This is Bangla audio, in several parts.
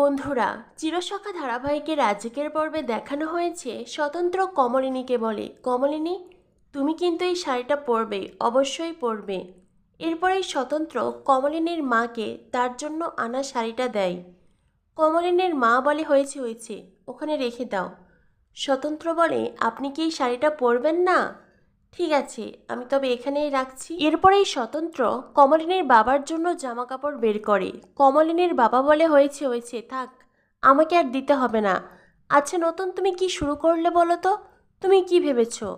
বন্ধুরা, চিরসখা ধারাবাহিকের আজকের পর্বে দেখানো হয়েছে স্বতন্ত্র কমলিনীকে বলে। কমলিনী, তুমি কিন্তু এই শাড়িটা পরবে, অবশ্যই পরবে। এরপরেই স্বতন্ত্র কমলিনীর মাকে তার জন্য আনা শাড়িটা দেয়। কমলিনীর মা বলে হয়েছে হয়েছে, ওখানে রেখে দাও। স্বতন্ত্র বলে, আপনি কি এই শাড়িটা পরবেন না? ঠিক আছে, আমি তবে এখানেই রাখছি। এরপরেই স্বতন্ত্র কমলিনীর বাবার জন্য জামা কাপড় বের করে। কমলিনীর বাবা বলে হয়েছে হয়েছে, থাক, আমাকে আর দিতে হবে না। আচ্ছা নতুন তুমি কি শুরু করলে বলো তো? তুমি কি ভেবেছো?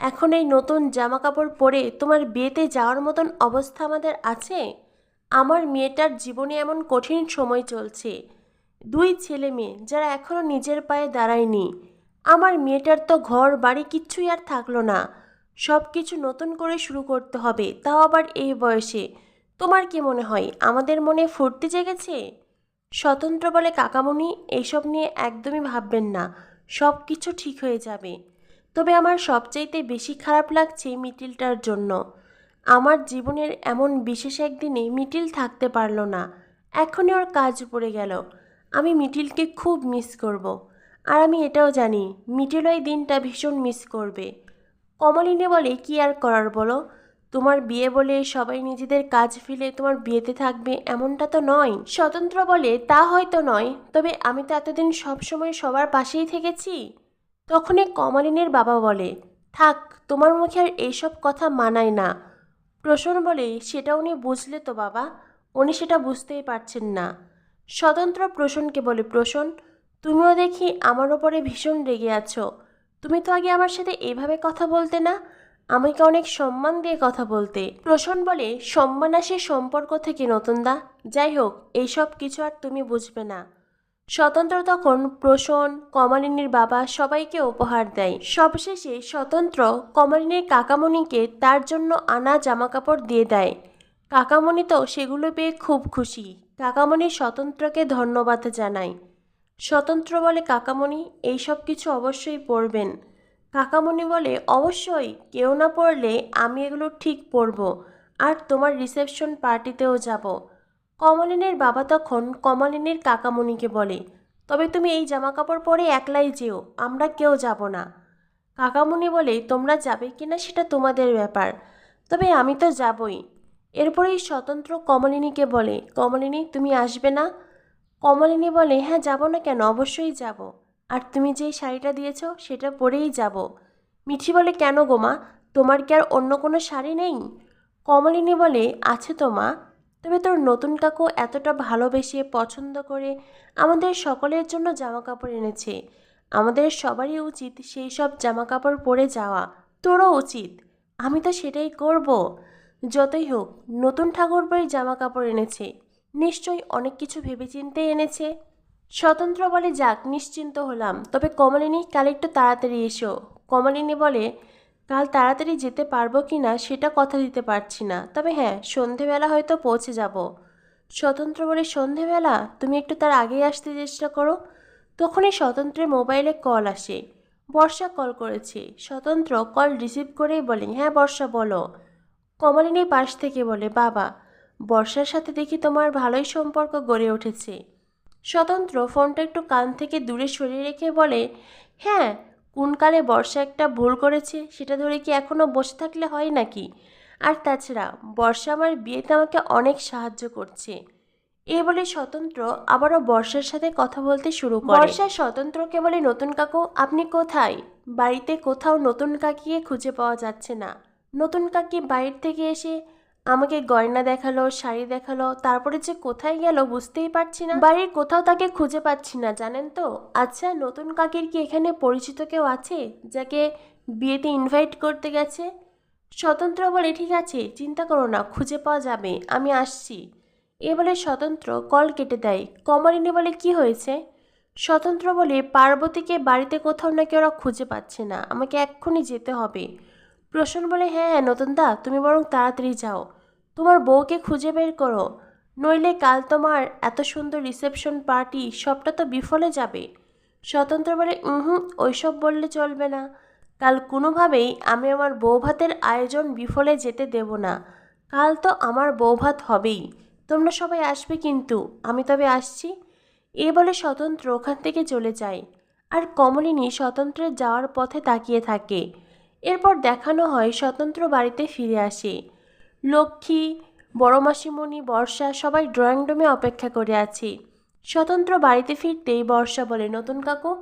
এখন এই নতুন জামা কাপড় পরে তোমার বিয়েতে যাওয়ার মতন অবস্থা আমাদের আছে? আমার মেয়েটার জীবনে এমন কঠিন সময় চলছে। দুই ছেলে মেয়ে, যারা এখনও নিজের পায়ে দাঁড়ায়নি। আমার মেয়েটার তো ঘর, বাড়ি কিচ্ছুই আর থাকল না। সব কিছু নতুন করে শুরু করতে হবে, তাও আবার এই বয়সে। তোমার কি মনে হয়, আমাদের মনে ফুর্তি জেগেছে? স্বতন্ত্র বলে কাকামণি এইসব নিয়ে একদমই ভাববেন না সব কিছু ঠিক হয়ে যাবে। তবে আমার সবচাইতে বেশি খারাপ লাগছে মিটিলটার জন্য। আমার জীবনের এমন বিশেষ একদিনে মিটিল থাকতে পারল না, এখনই ওর কাজ পড়ে গেল। আমি মিটিলকে খুব মিস করব। আর আমি এটাও জানি, মিটিল ওই দিনটা ভীষণ মিস করবে। কমলিনী বলে, কি আর করার বলো? তোমার বিয়ে বলে সবাই নিজেদের কাজ ফেলে তোমার বিয়েতে থাকবে এমনটা তো নয়। স্বতন্ত্র বলে, তা হয়তো নয়, তবে আমি তো এতদিন সবসময় সবার পাশেই থেকেছি। তখনই কমলিনীর বাবা বলে, থাক, তোমার মুখে আর এইসব কথা মানায় না। প্রসন্ন বলে, সেটা উনি বুঝলে তো বাবা, উনি সেটা বুঝতেই পারছেন না। স্বতন্ত্র প্রসনকে বলে প্রসন তুমিও দেখি আমার ওপরে ভীষণ রেগে আছো। তুমি তো আগে আমার সাথে এভাবে কথা বলতে না? আমাকে অনেক সম্মান দিয়ে কথা বলতে। প্রসন বলে, সম্মান আসে সম্পর্ক থেকে নতুনদা যাই হোক, এইসব কিছু আর তুমি বুঝবে না। স্বতন্ত্র তখন প্রসন, কমলিনীর বাবা সবাইকে উপহার দেয়। সবশেষে স্বতন্ত্র কমলিনীর কাকামণিকে তার জন্য আনা জামাকাপড় দিয়ে দেয়। কাকামণি তো সেগুলো পেয়ে খুব খুশি। কাকামণি স্বতন্ত্রকে ধন্যবাদ জানায়। স্বতন্ত্র বলে কাকামণি, এইসব কিছু অবশ্যই পড়বেন। কাকামণি বলে, অবশ্যই, কেউ না পড়লে আমি এগুলো ঠিক পরব আর তোমার রিসেপশন পার্টিতেও যাব। কমলিনীর বাবা তখন কমলিনীর কাকামণিকে বলে, তবে তুমি এই জামা কাপড় পরে একলাই যেও, আমরা কেউ যাব না। কাকামণি বলে, তোমরা যাবে কিনা সেটা তোমাদের ব্যাপার, তবে আমি তো যাবই। এরপরেই স্বতন্ত্র কমলিনীকে বলে, কমলিনী, তুমি আসবে না? কমলিনী বলে হ্যাঁ যাব না কেন? অবশ্যই যাব। আর তুমি যেই শাড়িটা দিয়েছ, সেটা পরেই যাব। মিঠি বলে, কেন গো মা? তোমার কি আর অন্য কোনো শাড়ি নেই? কমলিনী বলে, আছে তো মা। তবে তোর নতুন কাকু এতটা ভালোবেসে, পছন্দ করে আমাদের সকলের জন্য জামা কাপড় এনেছে। আমাদের সবারই উচিত সেই সব জামা কাপড় পরে যাওয়া। তোরও উচিত। আমি তো সেটাই করব। যতই হোক, নতুন ঠাকুর বাড়ি জামা কাপড় এনেছে। নিশ্চয়ই অনেক কিছু ভেবেচিন্তে এনেছে। স্বতন্ত্র বলে যাক, নিশ্চিন্ত হলাম। তবে কমলিনী, কাল একটু তাড়াতাড়ি এসো। কমলিনী বলে, কাল তাড়াতাড়ি যেতে পারব কি না সেটা কথা দিতে পারছি না। তবে হ্যাঁ সন্ধেবেলা হয়তো পৌঁছে যাব। স্বতন্ত্র বলে, সন্ধেবেলা? তুমি একটু তার আগেই আসতে চেষ্টা করো। তখনই স্বতন্ত্রের মোবাইলে কল আসে। বর্ষা কল করেছে। স্বতন্ত্র কল রিসিভ করেই বলে হ্যাঁ বর্ষা, বলো। কমলিনী পাশ থেকে বলে, বাবা বর্ষার সাথে দেখি তোমার ভালোই সম্পর্ক গড়ে উঠেছে। স্বতন্ত্র ফোনটা একটু কান থেকে দূরে সরিয়ে রেখে বলে হ্যাঁ কোনকালে বর্ষা একটা ভুল করেছে সেটা ধরে কি এখনও বসে থাকলে হয় নাকি? আর তাছাড়া, বর্ষা আমার বিয়েতে আমাকে অনেক সাহায্য করছে। এই বলে স্বতন্ত্র আবারও বর্ষার সাথে কথা বলতে শুরু করে। বর্ষা স্বতন্ত্রকে বলে নতুন কাকু? আপনি কোথায়? বাড়িতে কোথাও নতুন কাকিকে খুঁজে পাওয়া যাচ্ছে না। নতুন কাকি বাইরে থেকে এসে আমাকে গয়না দেখাল, শাড়ি দেখাল, তারপরে যে কোথায় গেল বুঝতেই পারছি না। বাড়ির কোথাও তাকে খুঁজে পাচ্ছি না, জানেন তো? আচ্ছা নতুন কাকির কি এখানে পরিচিত কেউ আছে, যাকে বিয়েতে ইনভাইট করতে গেছে? স্বতন্ত্র বলে ঠিক আছে, চিন্তা করো না, খুঁজে পাওয়া যাবে, আমি আসছি। এ বলে স্বতন্ত্র কল কেটে দেয় কমলিনী বলে কি হয়েছে? স্বতন্ত্র বলে, পার্বতীকে বাড়িতে কোথাও নাকি ওরা খুঁজে পাচ্ছে না, আমাকে এক্ষুনি যেতে হবে। প্রসন্ন বলে হ্যাঁ হ্যাঁ নতুনদা, তুমি বরং তাড়াতাড়ি যাও। তোমার বউকে খুঁজে বের করো। নইলে কাল তোমার এত সুন্দর রিসেপশন পার্টি সবটা তো বিফলে যাবে। স্বতন্ত্র বলে হুম ওইসব বললে চলবে না। কাল কোনোভাবেই আমি আমার বৌভাতের আয়োজন বিফলে যেতে দেব না। কাল তো আমার বৌভাত হবেই। তোমরা সবাই আসবে কিন্তু, আমি তবে আসছি। এ বলে স্বতন্ত্র ওখান থেকে চলে যায়। আর কমলিনী স্বতন্ত্রের যাওয়ার পথে তাকিয়ে থাকে। এরপর দেখানো হয় স্বতন্ত্র বাড়িতে ফিরে আসে। লক্ষ্মী বড় মাসিমণি বর্ষা সবাই ড্রয়িং রুমে অপেক্ষা করে আছে। স্বতন্ত্র বাড়িতে ফিরতেই বর্ষা বলে, নতুন কাকু,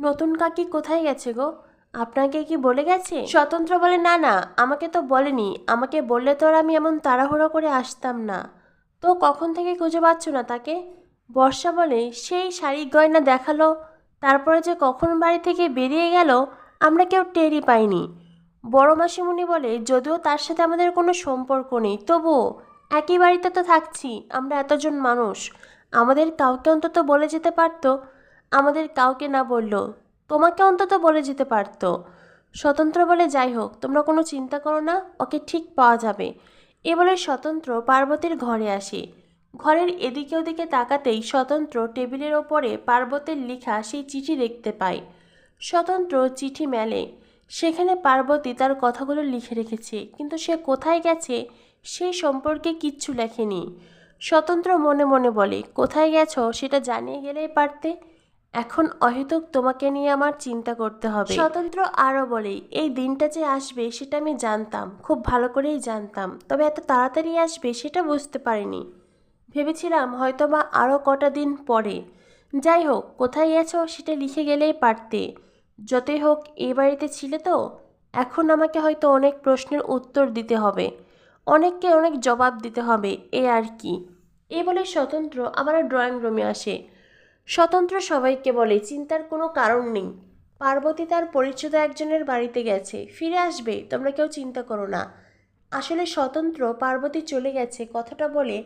নতুন কাকি কোথায় গেছে গো? আপনাকে কি বলে গেছে? স্বতন্ত্র বলে, না না, আমাকে তো বলেনি। আমাকে বললে তো আর আমি এমন তাড়াহুড়ো করে আসতাম না। তো কখন থেকে খুঁজে পাচ্ছ না তাকে? বর্ষা বলে, সেই শাড়ি গয়না দেখাল, তারপরে যে কখন বাড়ি থেকে বেরিয়ে গেল আমরা কেউ টেরই পাইনি। বড় মাসিমণি বলে, যদিও তার সাথে আমাদের কোনো সম্পর্ক নেই, তবুও একই বাড়িতে তো থাকছি, আমরা এতজন মানুষ। আমাদের কাউকে অন্তত বলে যেতে পারতো, আমাদের কাউকে না বলল তোমাকে অন্তত বলে যেতে পারতো। স্বতন্ত্র বলে যাই হোক, তোমরা কোনো চিন্তা করো না, ওকে ঠিক পাওয়া যাবে। এ বলে স্বতন্ত্র পার্বতীর ঘরে আসে। ঘরের এদিকে ওদিকে তাকাতেই স্বতন্ত্র টেবিলের ওপরে পার্বতীর লেখা সেই চিঠি দেখতে পায়। স্বতন্ত্র চিঠি মেলে। সেখানে পার্বতী তার কথাগুলো লিখে রেখেছে, কিন্তু সে কোথায় গেছে সেই সম্পর্কে কিচ্ছু লেখেনি। স্বতন্ত্র মনে মনে বলে, কোথায় গেছো সেটা জানিয়ে গেলেই পারতে। এখন অহেতুক তোমাকে নিয়ে আমার চিন্তা করতে হবে। স্বতন্ত্র আরও বলে, এই দিনটা যে আসবে সেটা আমি জানতাম, খুব ভালো করেই জানতাম। তবে এত তাড়াতাড়ি আসবে সেটা বুঝতে পারিনি। ভেবেছিলাম হয়তো বা আরও কটা দিন পরে। যাই হোক, কোথায় গেছো সেটা লিখে গেলেই পারতে। যতই হোক এই বাড়িতে ছিলে তো, এখন আমাকে হয়তো অনেক প্রশ্নের উত্তর দিতে হবে। অনেককে অনেক জবাব দিতে হবে, এ আর কি। এই বলে স্বতন্ত্র আবার ড্রয়িং রুমে আসে। স্বতন্ত্র সবাইকে বলে, চিন্তার কোনো কারণ নেই। পার্বতী তার পরিচিত একজনের বাড়িতে গেছে। ফিরে আসবে, তোমরা কেউ চিন্তা করো না। আসলে স্বতন্ত্র পার্বতী চলে গেছে কথাটা বলে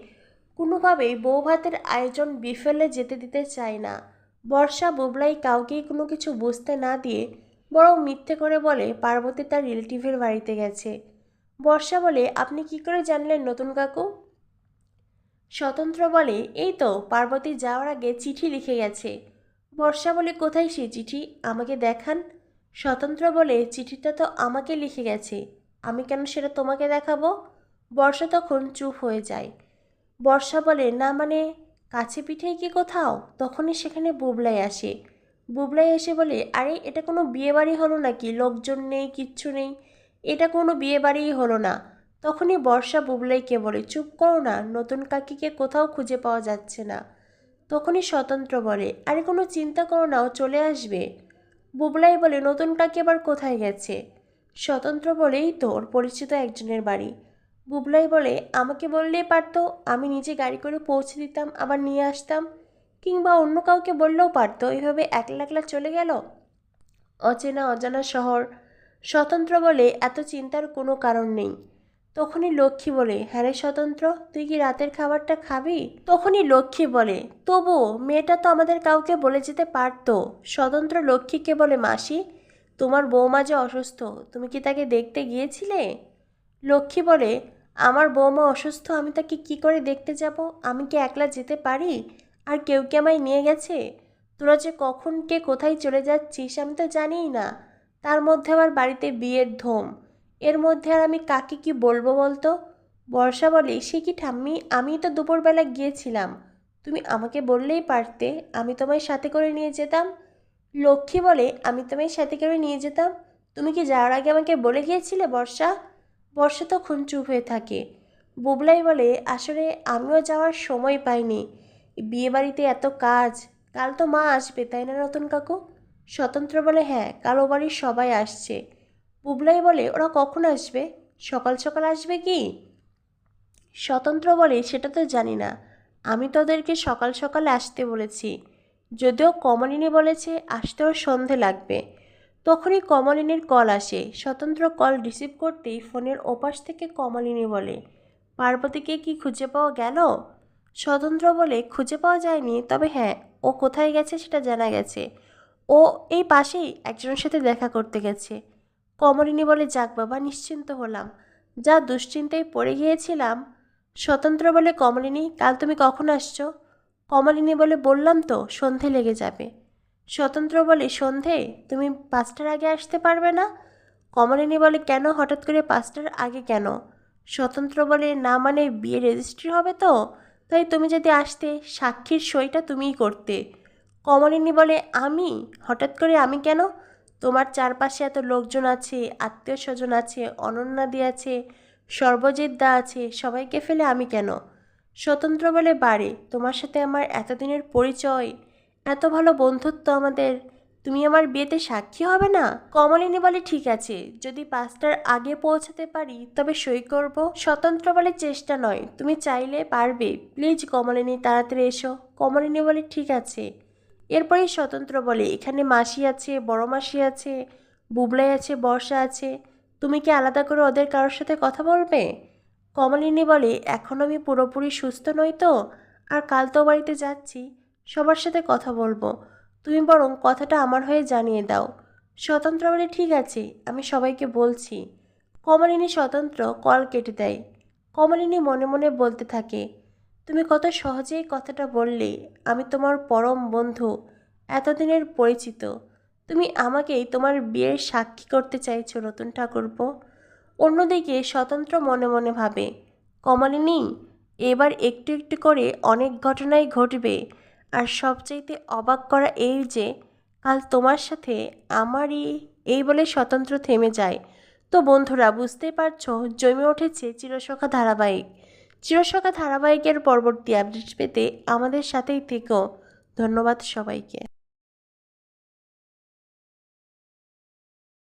কোনোভাবেই বউ ভাতের আয়োজন বিফলে যেতে দিতে চায় না। বর্ষা বোবলাই কাউকেই কোনো কিছু বুঝতে না দিয়ে বরং মিথ্যে করে বলে পার্বতী তার রিলেটিভের বাড়িতে গেছে। বর্ষা বলে, আপনি কি করে জানলেন নতুন কাকু? স্বতন্ত্র বলে, এই তো, পার্বতী যাওয়ার আগে চিঠি লিখে গেছে। বর্ষা বলে, কোথায় সে চিঠি? আমাকে দেখান। স্বতন্ত্র বলে, চিঠিটা তো আমাকে লিখে গেছে। আমি কেন সেটা তোমাকে দেখাবো? বর্ষা তখন চুপ হয়ে যায়। বর্ষা বলে, না মানে কাছে পিঠেই কি কোথাও? তখনই সেখানে বুবলাই আসে। বুবলাই এসে বলে, আরে, এটা কোনো বিয়ে বাড়ি হলো নাকি? লোকজন নেই, কিচ্ছু নেই। এটা কোনো বিয়ে বাড়িই হলো না। তখনই বর্ষা বুবলাইকে বলে, চুপ করো না, নতুন কাকিকে কোথাও খুঁজে পাওয়া যাচ্ছে না। তখনই স্বতন্ত্র বলে, আরে, কোনো চিন্তা করো না, ও চলে আসবে। বুবলাই বলে, নতুন কাকি আবার কোথায় গেছে? স্বতন্ত্র বলেই তো, ওর পরিচিত একজনের বাড়ি। বুবলাই বলে, আমাকে বললেই পারতো, আমি নিজে গাড়ি করে পৌঁছে দিতাম, আবার নিয়ে আসতাম। কিংবা অন্য কাউকে বললেও পারতো, এভাবে একলা একলা চলে গেল? অচেনা অজানা শহর। স্বতন্ত্র বলে এত চিন্তার কোনো কারণ নেই। তখনই লক্ষ্মী বলে হ্যাঁ রে স্বতন্ত্র, তুই কি রাতের খাবারটা খাবি? তখনই লক্ষ্মী বলে তবু মেয়েটা তো আমাদের কাউকে বলে যেতে পারতো। স্বতন্ত্র লক্ষ্মীকে বলে, মাসি, তোমার বৌমা যে অসুস্থ, তুমি কি তাকে দেখতে গিয়েছিলে? লক্ষ্মী বলে আমার বৌমা অসুস্থ, আমি তাকে কি করে দেখতে যাব? আমি কি একলা যেতে পারি? আর কেউ কি আমায় নিয়ে গেছে? তোরা যে কখন কে কোথায় চলে যাচ্ছিস আমি তো জানিই না। তার মধ্যে আমার বাড়িতে বিয়ের ধোম। এর মধ্যে আর আমি কাকে কি বলব বলতো? বর্ষা বলে, সে কি ঠাম্মি? আমি তো দুপুরবেলা গিয়েছিলাম। তুমি আমাকে বললেই পারতে, আমি তোমায় সাথে করে নিয়ে যেতাম। লক্ষ্মী বলে, আমি তোমায় সাথে করে নিয়ে যেতাম? তুমি কি যাওয়ার আগে আমাকে বলে গিয়েছিলে বর্ষা? বর্ষা তখন চুপ হয়ে থাকে। বুবলাই বলে, আসলে আমিও যাওয়ার সময় পাইনি। বিয়ে বাড়িতে এত কাজ, কাল তো মা আসবে, তাই না নতুন কাকু? স্বতন্ত্র বলে হ্যাঁ কাল ও বাড়ির সবাই আসছে। বুবলাই বলে, ওরা কখন আসবে? সকাল সকাল আসবে কি? স্বতন্ত্র বলে, সেটা তো জানি না। আমি তো ওদেরকে সকাল সকাল আসতে বলেছি। যদিও কমলিনী বলেছে আসতে ওর সন্ধে লাগবে। তখনই কমলিনীর কল আসে। স্বতন্ত্র কল রিসিভ করতেই ফোনের ওপাশ থেকে কমলিনী বলে, পার্বতীকে কি খুঁজে পাওয়া গেল? স্বতন্ত্র বলে, খুঁজে পাওয়া যায়নি, তবে হ্যাঁ ও কোথায় গেছে সেটা জানা গেছে। ও এই পাশেই একজনের সাথে দেখা করতে গেছে। কমলিনী বলে, যাক বাবা, নিশ্চিন্ত হলাম। যা দুশ্চিন্তায় পড়ে গিয়েছিলাম। স্বতন্ত্র বলে, কমলিনী, কাল তুমি কখন আসছো? কমলিনী বলে, বললাম তো, সন্ধে লেগে যাবে। স্বতন্ত্র বলে সন্ধে? তুমি পাঁচটার আগে আসতে পারবে না? কমলিনী বলে, কেন? হঠাৎ করে পাঁচটার আগে কেন? স্বতন্ত্র বলে, না মানে বিয়ে রেজিস্ট্রি হবে তো? তাই তুমি যদি আসতে, সাক্ষীর সইটা তুমিই করতে। কমলিনী বলে, আমি? হঠাৎ করে আমি কেন? তোমার চারপাশে এত লোকজন আছে আত্মীয় স্বজন আছে, অনন্যাদি আছে সর্বজিৎ দা আছে, সবাইকে ফেলে আমি কেন? স্বতন্ত্র বলে বাড়ে তোমার সাথে আমার এতদিনের পরিচয়। এত ভালো বন্ধুত্ব আমাদের। তুমি আমার বিয়েতে সাক্ষী হবে না? কমলিনী বলে ঠিক আছে, যদি পাঁচটার আগে পৌঁছাতে পারি, তবে সই করব। স্বতন্ত্র বলে চেষ্টা নয়, তুমি চাইলে পারবে। প্লিজ কমলিনী, তাড়াতাড়ি এসো। কমলিনী বলে ঠিক আছে। এরপরেই স্বতন্ত্র বলে, এখানে মাসি আছে, বড় মাসি আছে, বুবলাই আছে, বর্ষা আছে। তুমি কি আলাদা করে ওদের কারোর সাথে কথা বলবে? কমলিনী বলে, এখন আমি পুরোপুরি সুস্থ নই তো, আর কাল তো বাড়িতে যাচ্ছি। সবার সাথে কথা বলব। তুমি বরং কথাটা আমার হয়ে জানিয়ে দাও। স্বতন্ত্র বলে ঠিক আছে, আমি সবাইকে বলছি। কমলিনী স্বতন্ত্র কল কেটে দেয়। কমলিনী মনে মনে বলতে থাকে, তুমি কত সহজেই কথাটা বললে, আমি তোমার পরম বন্ধু, এতদিনের পরিচিত। তুমি আমাকেই তোমার বিয়ের সাক্ষী করতে চাইছো, নতুন ঠাকুরপো অন্যদিকে স্বতন্ত্র মনে মনে ভাবে, কমলিনী, এবার একটু একটু করে অনেক ঘটনাই ঘটবে। আর সবচাইতে অবাক করা এই যে, কাল তোমার সাথে আমারই এই বলে স্বতন্ত্র থেমে যায়। তো বন্ধুরা, বুঝতে পারছ, জমে উঠেছে চিরসখা ধারাবাহিক। চিরসখা ধারাবাহিকের পরবর্তী আপডেট পেতে আমাদের সাথেই থেকো। ধন্যবাদ সবাইকে।